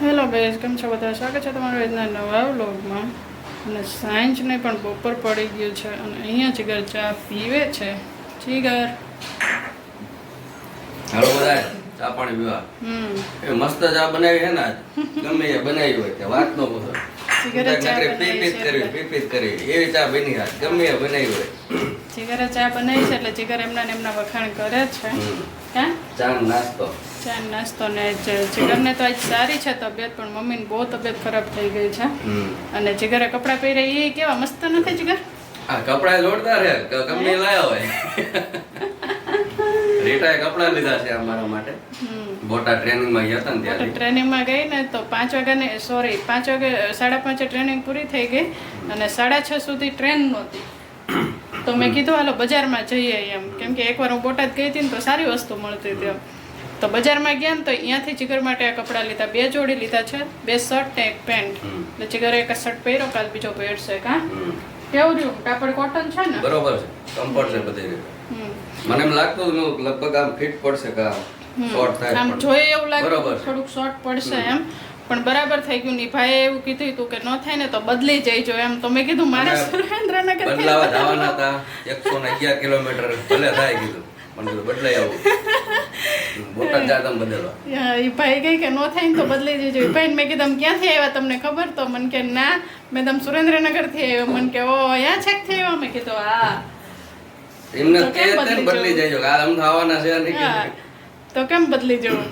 Hello guys કેમ છો બધા? સ્વાગત છે તમારું આજના નવા વ્લોગમાં. અને સાંજને પણ બપોર પડી ગયું છે અને અહીંયા જીગર ચા પીવે છે. જીગર હાલો બધા ચા પાણી પીવા. હમ. એ મસ્ત ચા બનાવી છે ને ગમે એ બનાવી હોય તે વાત નો બોલો જીગર ચા પીપીત કરી પીપીત કરવી એવી ચા બની હાથ ગમે એ બનાવી હોય. જીગરે ચા બનાવી છે એટલે જીગર એમના ને એમના વખાણ કરે છે. ચા નાસ્તો. ચા નાસ્તો ને જીગરને તો આજ સારી છે તબિયત પણ મમ્મીને બહુ તબિયત ખરાબ થઈ ગઈ છે. અને જીગરે કપડાં પહેર્યા એ કેવા મસ્ત નથી જીગર? આ કપડા જોરદાર છે. કંપની લાયા હોય. રીટાએ કપડા લીધા છે અમારા માટે. બોટા ટ્રેનિંગમાં ટ્રેનિંગમાં ગયા હતા ને ત્યારે ટ્રેનિંગમાં ગઈ ને તો પાંચ વાગ્યાને સોરી પાંચ વાગે સાડા પાંચે ટ્રેનિંગ પૂરી થઈ ગઈ. અને સાડા છ સુધી ટ્રેન નહોતી. તો મેં કીધું હાલો બજારમાં જઈએ એમ. કેમ કે એકવાર હું બોટાદ ગઈ હતી ને તો સારી વસ્તુ મળતી હતી તો બજારમાં ગયા ને તો અહીંયાથી જીગર માટે આ કપડાં લીધા. બે જોડી લીધા છે. બે શર્ટ ને એક પેન્ટ. એટલે જીગરે એક શર્ટ પહેર્યો કાલ બીજો પહેરશે કા. કેવું રહ્યું? કાપડ કોટન છે ને? બરોબર છે. કમ્ફર્ટ છે બધી રીતે. મને એમ લાગતું લગભગ આમ ફિટ પડશે કા શોર્ટ થાય આમ જોઈએ એવું બરોબર થોડુંક શોર્ટ પડશે એમ. પણ બરાબર થઈ ગયું. ની ભાઈએ એવું કીધું હતું કે ન થાય ને તો બદલી જઈજો. એમ તો મેં કીધું મારે સુરેન્દ્રનગર બદલાવા જવાના હતા. એકસો ને અગિયાર કિલોમીટર ભલે થાય કીધું. પણ કીધું બદલાઈ આવું. બોટાદ જા બદલવા. એ ભાઈ ગઈ કે ન થાય ને તો બદલી જઈજો. એ ભાઈ મેં કીધું ક્યાંથી આવ્યા તમને ખબર? તો મને કે ના મેં તમ સુરેન્દ્રનગરથી આવ્યો. મને કે ઓ અહીંયા છેકથી આવ્યો? મેં કીધું હા. એમને કે બદલી આ અમ થવાના છે કે તો કેમ બદલી જવું?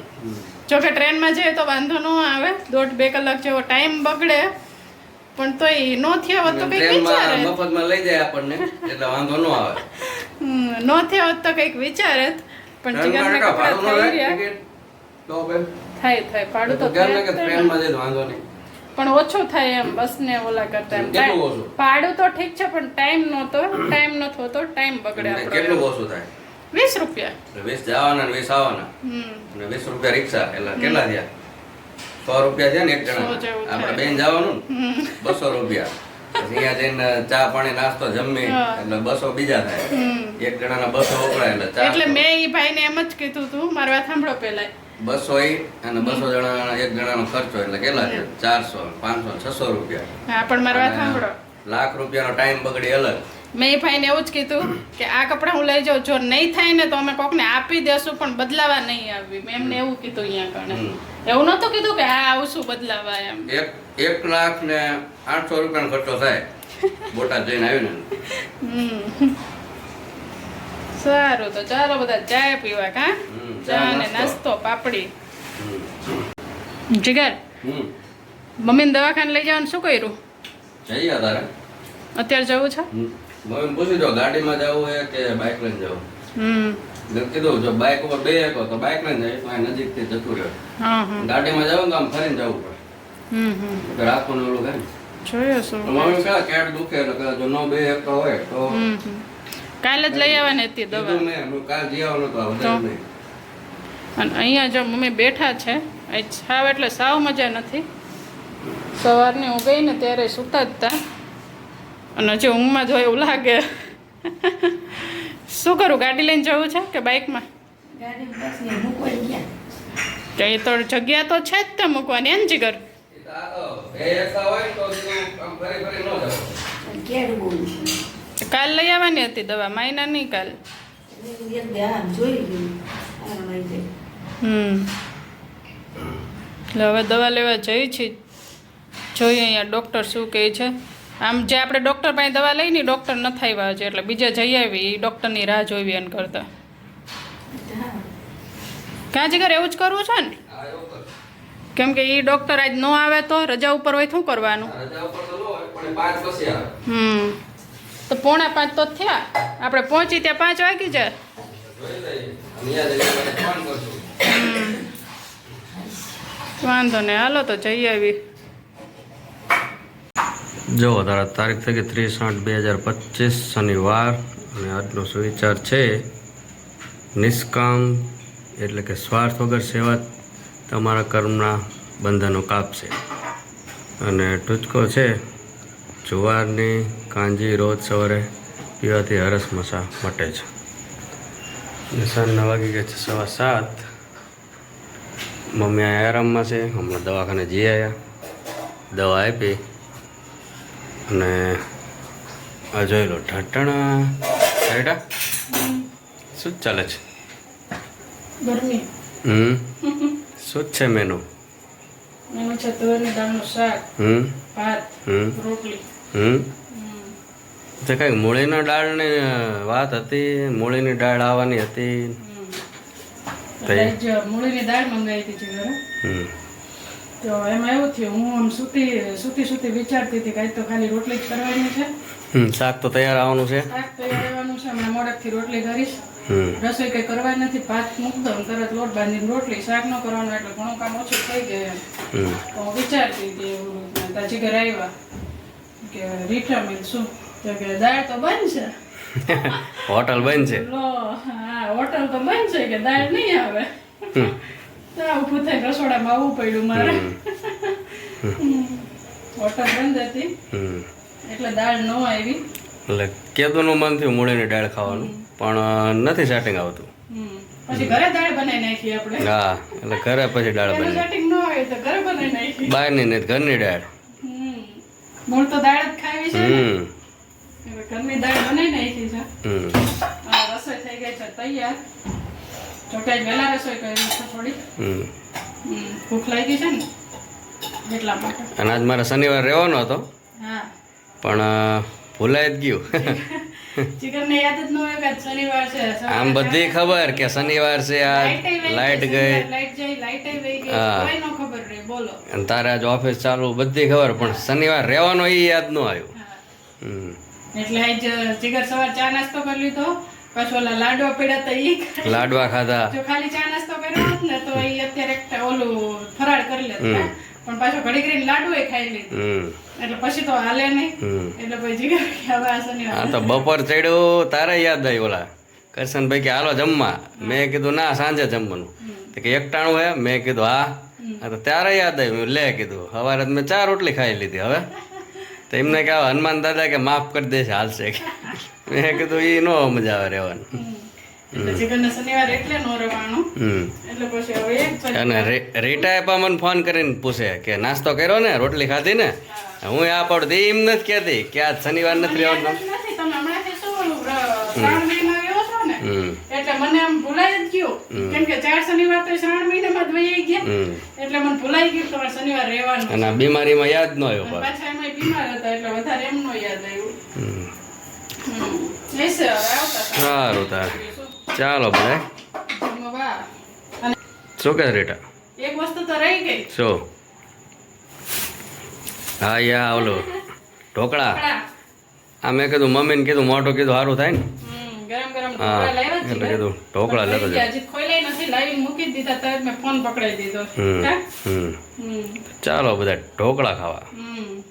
જો કે ટ્રેનમાં જઈએ તો વાંધો ન આવે. દોઢ બે કલાક જેવો ટાઈમ બગડે. પણ તોય નો થયા હોત તો કંઈક વિચારે. મફતમાં લઈ જાય આપણને એટલે વાંધો ન આવે. નો થયા હોત તો કંઈક વિચારે. પણ જીગરને કપડાં થઈ રહ્યા તો થાય થાય ભાડું તો તે. ટ્રેનમાં જઈએ વાંધો નહીં. પણ ઓછું થાય એમ બસ ને ઓલા કરતા એમ. ભાડું તો ઠીક છે પણ ટાઈમ નહોતો. ટાઈમ નહોતો હોતો ટાઈમ બગડે કેટલું ઓછું થાય? વીસ રૂપિયા. વીસ જવાના ને વીસ આવવાના. અને વીસ રૂપિયા રિક્ષા એટલે કેટલા થયા? સો રૂપિયા છે ને એક જણા આપણે બેન જવાનું બસો રૂપિયા. અહીંયા જઈને ચા પાણી નાસ્તો જમી એટલે બસો બીજા થાય. એક જણાના બસો વપરાય એટલે ચા એટલે મેં ઈ ભાઈને એમ જ કીધું તું મારી વાત સાંભળો પેલા. બસો ઈ અને બસો જણા એક જણાનો ખર્ચો એટલે કેટલા છે ચારસો પાંચસો છસો રૂપિયા. હા પણ મારી વાત સાંભળો. લાખ રૂપિયાનો ટાઈમ બગડી અલગ. મેં ભાઈને એવું જ કીધું કે આ કપડાં હું લઈ જાઉં. જો નહીં થાય ને તો અમે કોકને આપી દેશું પણ બદલાવા નહીં આવી. મેં એમને એવું કીધું અહીંયા કણે એવું નહોતું કીધું કે હા આવશું બદલાવા એમ. એક એક લાખ ને આઠસો રૂપિયાનો ખર્ચો થાય. બોટાદ જઈને આવ્યું ને સારું તો ચાલો બધા ચા પીવા કા? ચા, ને નાસ્તો. પાપડી. જીગર મમ્મીને દવાખાને લઈ જવાનું શું કર્યું? જઈએ તારે. અત્યારે જવું છે? હમ. મમ્મીને પૂછી જો ગાડીમાં જવું હોય કે બાઇક લઈને જવું? હમ. કીધું જો બાઇક ઉપર બે એક તો બાઇક લઈને જાય તો નજીકથી જતું રહે. ગાડીમાં જવું તો આમ ફરીને જવું પડે. રાખવાનું ઓલું થાય ને શું મમ્મી કહે કેટ દુખે એટલે જો નો બે એક હોય તો. કાલે જ લઈ આવવાની હતી દવા. મેં કાલ જઈ આવવાનું તો? વધારે નહીં અને અહીંયા જો મમ્મી બેઠા છે આજ સાવ એટલે સાવ મજા નથી. સવારની હું ગઈ ને ત્યારે સૂતા જ હતા અને જો ઊંઘમાં જો એવું લાગે શું કરું? ગાડી લઈને જવું છે કે બાઇકમાં? કે એ તો જગ્યા તો છે જ તે મૂકવાની એમ જીગર? તો તો તો કાલ લઈ આવવાની હતી દવા માયના નહીં કાલ? હમ. એટલે હવે દવા લેવા જઈ છીએ જોઈએ અહીંયા ડૉક્ટર શું કહે છે. આમ જે આપણે ડૉક્ટર પાસે દવા લઈ ને ડૉક્ટર ન થાય છે એટલે બીજે જઈ આવી એ ડૉક્ટરની રાહ જોવી એમ કરતાં. ક્યાં જગ્યા એવું જ કરવું છે ને? કેમ કે એ ડૉક્ટર આજ ન આવે તો રજા ઉપર હોય શું કરવાનું? ન હમ. તો પોણા પાંચ તો થયા. આપણે પહોંચી ત્યાં પાંચ વાગી જાય. વાંધો નહીં હાલો તો જઈ આવી. જો તારા તારીખ થઈ ગઈ ત્રીસ આઠ બે હજાર પચીસ શનિવાર અને આજનો સુવિચાર છે નિષ્કામ એટલે કે સ્વાર્થ વગર સેવા તમારા કર્મના બંધનો કાપશે. અને ટૂચકો છે, જુવારની કાંજી રોજ સવારે પીવાથી હરસ મસા મટે છે. સાંજના વાગી ગયા છે સવા સાત. મમ્મી આરામમાં છે, હમણાં દવાખાને જઈ આવ્યા દવા આપી. અને આ જોઈ લો ઢાટણા. બેટા શું ચાલે છે? ગરમી. હમ? શું છે મેનુ એનું છે તુવેરની દાળનું શાક હમ? ભાત હમ? રોટલી. હમ? તો કંઈક મૂળીના દાળની વાત હતી? મૂળીની દાળ આવવાની હતી? મૂળીની દાળ મંગાવી હતી હમ. તો એમાં એવું થયું હું આમ સૂતી સૂતી સૂતી વિચારતી હતી કે આજ તો ખાલી રોટલી જ કરવાની છે. શાક તો તૈયાર આવવાનું છે. શાક તૈયાર આવવાનું છે હમણાં મોડેકથી રોટલી કરીશ. રસોઈ કંઈ કરવા નથી ભાત મૂક દઉં તરત લોટ બાંધીને રોટલી શાક ન કરવાનું એટલે ઘણું કામ ઓછું થઈ ગયું તો હું વિચારતી હતી તાજી ઘરે આવ્યા કે રીઠા મિલ શું? તો કે દાળ તો બંધ છે. હોટલ બંધ છે. હોટલ તો બંધ છે કે દાળ નહીં આવે. ઊભું થઈને રસોડામાં આવવું પડ્યું મારે. હોટલ બંધ હતી. એટલે દાળ ન આવી. એટલે કેદુનું મન થયું મૂળીની દાળ ખાવાનું. પણ નથી સેટિંગ આવતું. પછી ઘરે દાળ બનાવી નાખી આપણે. હા એટલે ઘરે પછી દાળ એનું બની સેટિંગ ન હોય તો ઘરે બનાવી નાખી. બહારની નહીં ઘરની દાળ. મૂળ તો દાળ જ ખાવી છે ને. હમ. એટલે ઘરની દાળ બનાવી નાખી છે. રસોઈ થઈ ગઈ છે તૈયાર. જોકે વહેલા રસોઈ કરી છે થોડી. ભૂખ લાગી છે ને એટલા માટે. અને આજ મારે શનિવાર રહેવાનો હતો. હા. પણ ભૂલાઈ જ ગયું. આમ બધી ખબર કે શનિવાર છે આજ લાઈટેય લાઈટ ગઈ, હા. તારે આજ ઓફિસ ચાલુ બધી ખબર પણ શનિવાર રહેવાનો એ યાદ ન આવ્યું. એટલે આજ જીગર સવાર ચા નાસ્તો કરી લીધો. લાડવા ખાધા. જો ખાલી ચા નાસ્તો કર્યો ને તો એ અત્યારે ઓલું ફરાળ કરી લેત. પણ પાછો ઘડી ઘડી લાડુ ખાઈ લીધું. એટલે પછી તો હાલે નહીં. એટલે પછી જીગર કે હવે આ તો બપોર ચડ્યો તારે યાદ આવી ઓલા. કરશનભાઈ કે હાલો જમવા. મેં કીધું ના સાંજે જમવાનું. કે એકટાણું હે? મેં કીધું હા. તો ત્યારે યાદ આવ્યું લે કીધું સવારે મેં ચાર રોટલી ખાઈ લીધી હવે. તો એમને કે આ હનુમાન દાદા કે માફ કરી દેશે હાલશે. કે મેં કીધું એ નો મજા આવે રહેવાનું. અને રીટા એપા મને ફોન કરીને પૂછે કે નાસ્તો કર્યો ને રોટલી ખાધી ને? હું. આ પડતી એમ નથી કહેતી કે આજ શનિવાર નથી રહેવાનું. એટલે મને આમ ભૂલાઈ જ ગયું. કેમ કે ચાર શનિવાર તો શ્રાવણ મહિનામાં જ ગયા. હમ. એટલે મને ભૂલાઈ ગયું કે શનિવાર રહેવાનું અને બીમારીમાં યાદ ન આવ્યો પાછા. એમાં બીમાર હતા એટલે વધારે એમ નો યાદ આવ્યું. સારું તાર ચાલો બધા શું કે રેટા એક વસ્તુ તો રહી ગઈ શું હા યા ઓલો ઢોકળા. આ મેં કીધું મમ્મીને કીધું મોટું કીધું સારું થાય ને ગરમ ગરમ હા, ઢોકળા લાવ્યા એટલે કીધું ઢોકળા લેતો થઈ ગયા. નથી લાવીને મૂકી દીધા તરત મેં ફોન પકડાઈ દીધો હમ હમ હમ ચાલો બધા ઢોકળા ખાવા હમ